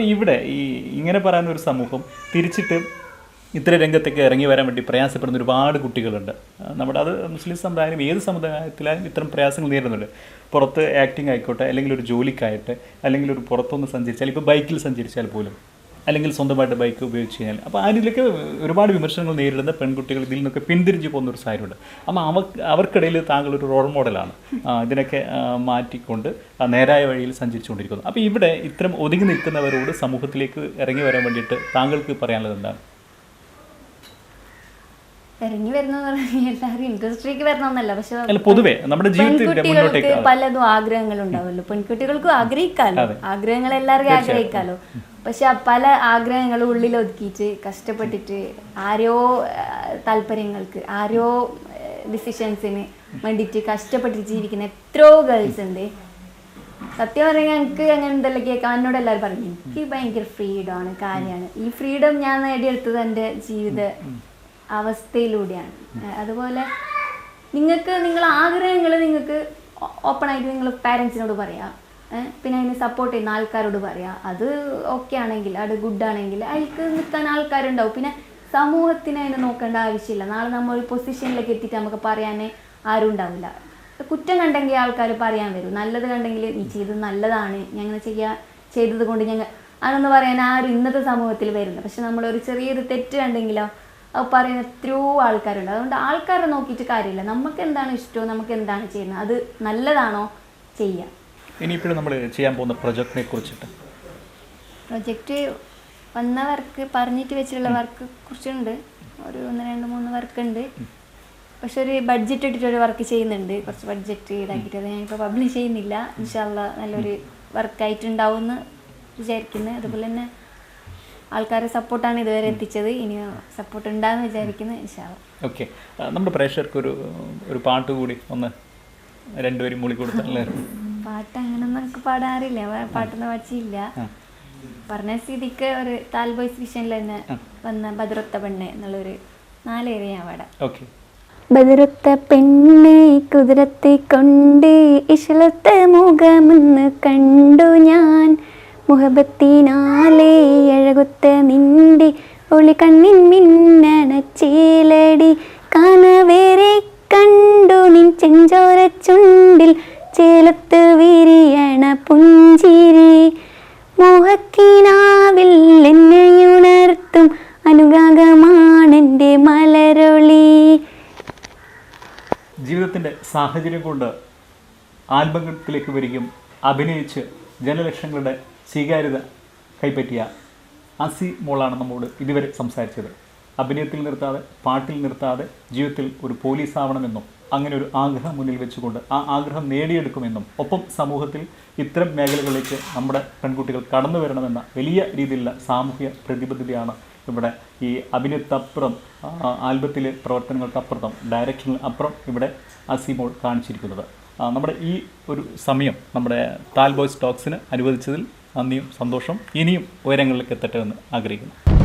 അപ്പോൾ ഇവിടെ ഈ ഇങ്ങനെ പറയുന്ന ഒരു സമൂഹം തിരിച്ചിട്ട് ഇത്ര രംഗത്തേക്ക് ഇറങ്ങി വരാൻ വേണ്ടി പ്രയാസപ്പെടുന്ന ഒരുപാട് കുട്ടികളുണ്ട്. നമ്മുടെ അത് മുസ്ലിം സമുദായം ഏത് സമുദായത്തിലായാലും ഇത്തരം പ്രയാസങ്ങൾ നേരിടുന്നുണ്ട്. പുറത്ത് ആക്ടിംഗ് ആയിക്കോട്ടെ അല്ലെങ്കിൽ ഒരു ജോലിക്കായിട്ട് അല്ലെങ്കിൽ ഒരു പുറത്തൊന്ന് സഞ്ചരിച്ചാൽ ഇപ്പോൾ ബൈക്കിൽ സഞ്ചരിച്ചാൽ പോലും. അല്ലെങ്കിൽ സ്വന്തമായിട്ട് ബൈക്ക് ഉപയോഗിച്ച് കഴിഞ്ഞാൽ. അപ്പോൾ അതിലൊക്കെ ഒരുപാട് വിമർശനങ്ങൾ നേരിടുന്ന പെൺകുട്ടികൾ ഇതിൽ നിന്നൊക്കെ പിന്തിരിഞ്ഞ് പോകുന്ന ഒരു സാഹചര്യമുണ്ട്. അപ്പം അവ അവർക്കിടയിൽ താങ്കൾ ഒരു റോൾ മോഡലാണ് ഇതിനൊക്കെ മാറ്റിക്കൊണ്ട് നേരായ വഴിയിൽ സഞ്ചരിച്ചുകൊണ്ടിരിക്കുന്നത് അപ്പോൾ ഇവിടെ ഇത്തരം ഒതുങ്ങി നിൽക്കുന്നവരോട് സമൂഹത്തിലേക്ക് ഇറങ്ങി വരാൻ വേണ്ടിയിട്ട് താങ്കൾക്ക് പറയാനുള്ളത് എന്താണ്? ഇറങ്ങി വരുന്ന എല്ലാവരും ഇൻഡസ്ട്രിക്ക് വരണമെന്നല്ല പക്ഷെ പൊതുവേ നമ്മുടെ പെൺകുട്ടികൾക്ക് പലതും ആഗ്രഹങ്ങൾ ഉണ്ടാവുമല്ലോ പെൺകുട്ടികൾക്കും ആഗ്രഹിക്കാലോ? ആഗ്രഹങ്ങൾ എല്ലാവർക്കും ആഗ്രഹിക്കാലോ? പക്ഷെ പല ആഗ്രഹങ്ങളും ഉള്ളിൽ ഒതുക്കിയിട്ട് കഷ്ടപ്പെട്ടിട്ട് ആരോ താല്പര്യങ്ങൾക്ക് ആരോ ഡിസിഷൻസിന് വേണ്ടിയിട്ട് കഷ്ടപ്പെട്ട് ജീവിക്കുന്ന എത്രയോ ഗേൾസ് ഉണ്ട്. സത്യം പറഞ്ഞാൽ എനിക്ക് അങ്ങനെ എന്തെല്ലാം കേൾക്കാം? എന്നോട് എല്ലാവരും പറഞ്ഞു എനിക്ക് ഭയങ്കര ഫ്രീഡം ആണ് കാര്യമാണ്. ഈ ഫ്രീഡം ഞാൻ നേടിയെടുത്തത് എന്റെ ജീവിത അവസ്ഥയിലൂടെയാണ്. അതുപോലെ നിങ്ങൾക്ക് നിങ്ങൾ ആഗ്രഹങ്ങൾ നിങ്ങൾക്ക് ഓപ്പൺ ആയിട്ട് നിങ്ങൾ പാരൻസിനോട് പറയാം. പിന്നെ അതിന് സപ്പോർട്ട് ചെയ്യുന്ന ആൾക്കാരോട് പറയാം. അത് ഓക്കെ ആണെങ്കിൽ അത് ഗുഡ് ആണെങ്കിൽ അതിൽക്ക് നിൽക്കാൻ ആൾക്കാരുണ്ടാവും. പിന്നെ സമൂഹത്തിന് അതിനെ നോക്കേണ്ട ആവശ്യമില്ല. നാളെ നമ്മൾ ഒരു പൊസിഷനിലേക്ക് എത്തിയിട്ട് നമുക്ക് പറയാനേ ആരും ഉണ്ടാവില്ല. കുറ്റം കണ്ടെങ്കിൽ ആൾക്കാർ പറയാൻ വരും. നല്ലത് കണ്ടെങ്കിൽ നീ ചെയ്തത് നല്ലതാണ്. ഞങ്ങൾ ചെയ്യാ ചെയ്തത് കൊണ്ട് ഞങ്ങൾ അതൊന്ന് പറയാൻ ആരും ഇന്നത്തെ സമൂഹത്തിൽ വരുന്നില്ല. പക്ഷെ നമ്മളൊരു ചെറിയൊരു തെറ്റ് കണ്ടെങ്കിലോ പറയുന്ന എത്രയോ ആൾക്കാരുണ്ട്. അതുകൊണ്ട് ആൾക്കാരെ നോക്കിയിട്ട് കാര്യമില്ല. നമുക്ക് എന്താണ് ഇഷ്ടമോ നമുക്ക് എന്താണ് ചെയ്യുന്നത്? അത് നല്ലതാണോ ചെയ്യാം. ഇനിയിപ്പോഴും നമ്മൾ ചെയ്യാൻ പോകുന്ന പ്രൊജക്റ്റിനെ കുറിച്ചിട്ട്. പ്രൊജക്റ്റ് വന്ന വർക്ക് പറഞ്ഞിട്ട് വെച്ചിട്ടുള്ള വർക്ക് കുറച്ചുണ്ട്. ഒരു ഒന്ന് രണ്ട് മൂന്ന് വർക്ക് ഉണ്ട് പക്ഷെ ഒരു ബഡ്ജറ്റ് ഇട്ടിട്ട് ഒരു വർക്ക് ചെയ്യുന്നുണ്ട്. കുറച്ച് ബഡ്ജറ്റ് ഇതാക്കിയിട്ട് അത് ഞാനിപ്പോൾ പബ്ലിഷ് ചെയ്യുന്നില്ല. ഇൻഷാല്ല നല്ലൊരു വർക്കായിട്ടുണ്ടാവും എന്ന് വിചാരിക്കുന്നത് അതുപോലെ തന്നെ ആൾക്കാരെ സപ്പോർട്ടാണ് ഇതുവരെ എത്തിച്ചത്. ഇനി സപ്പോർട്ട് ഉണ്ടാകുമെന്ന് വിചാരിക്കുന്നു. ഓക്കെ നമ്മുടെ പ്രേക്ഷകർക്ക് ഒരു ഒരു പാട്ട് കൂടി ഒന്ന് രണ്ടുപേരും മൂളി കൊടുത്താൽ പാട്ട് അങ്ങനെ നമുക്ക് പാടാറില്ല. അറിയില്ല പാട്ടൊന്നും പഠിച്ചില്ല പറഞ്ഞ സ്ഥിതിക്ക് ഒരു താൽ ബോയ്സ് വിഷനിൽ തന്നെ വന്ന ഭദ്രത്ത പെണ്ണ് എന്നുള്ളൊരു നാലേറെ ഞാൻ പാടാം. ഓക്കെ ബദറുത്ത പെണ്ണെ കുതിരത്തെ കൊണ്ട് ഇശലത്തെ മുഖമെന്ന് കണ്ടു മുഹബത്തിനാലേ അഴകുത്ത നിന്റെ ഒളി കണ്ണിൻ മിന്നണച്ചീലടി കനവേറെ കണ്ടു നിൻ ചെഞ്ചോര ചുണ്ടിൽ ചേലത്ത് വിരിയണ പുഞ്ചിരി. മോഹക്കിനാവിൽ എന്നെയുണർത്തും അനുഗാഗമാണെന്റെ മലരൊളി. ജീവിതത്തിന്റെ സാഹചര്യം കൊണ്ട് ആൽബത്തിലേക്ക് വരികയും അഭിനയിച്ച് ജനലക്ഷങ്ങളുടെ സ്വീകാര്യത കൈപ്പറ്റിയ അസി മോളാണ് നമ്മോട് ഇതുവരെ സംസാരിച്ചത്. അഭിനയത്തിൽ നിർത്താതെ പാട്ടിൽ നിർത്താതെ ജീവിതത്തിൽ ഒരു പോലീസ് ആവണമെന്നും അങ്ങനെ ഒരു ആഗ്രഹം മുന്നിൽ വെച്ചുകൊണ്ട് ആ ആഗ്രഹം നേടിയെടുക്കുമെന്നും ഒപ്പം സമൂഹത്തിൽ ഇത്തരം മേഖലകളിലേക്ക് നമ്മുടെ പെൺകുട്ടികൾ കടന്നു വരണമെന്ന വലിയ രീതിയിലുള്ള സാമൂഹ്യ പ്രതിബദ്ധതയാണ് ഇവിടെ ഈ അഭിനയത്തപ്പുറം ആൽബത്തിലെ പ്രവർത്തനങ്ങൾക്കപ്പുറത്തും ഡയറക്ഷനിൽ അപ്പുറം ഇവിടെ അസിമോൾ കാണിച്ചിരിക്കുന്നത്. നമ്മുടെ ഈ ഒരു സമയം നമ്മുടെ താൽ ബോയ്സ് ടോക്സിന് അനുവദിച്ചതിൽ നന്ദിയും സന്തോഷം. ഇനിയും ഉയരങ്ങളിലേക്ക് എത്തട്ടെ എന്ന് ആഗ്രഹിക്കുന്നു.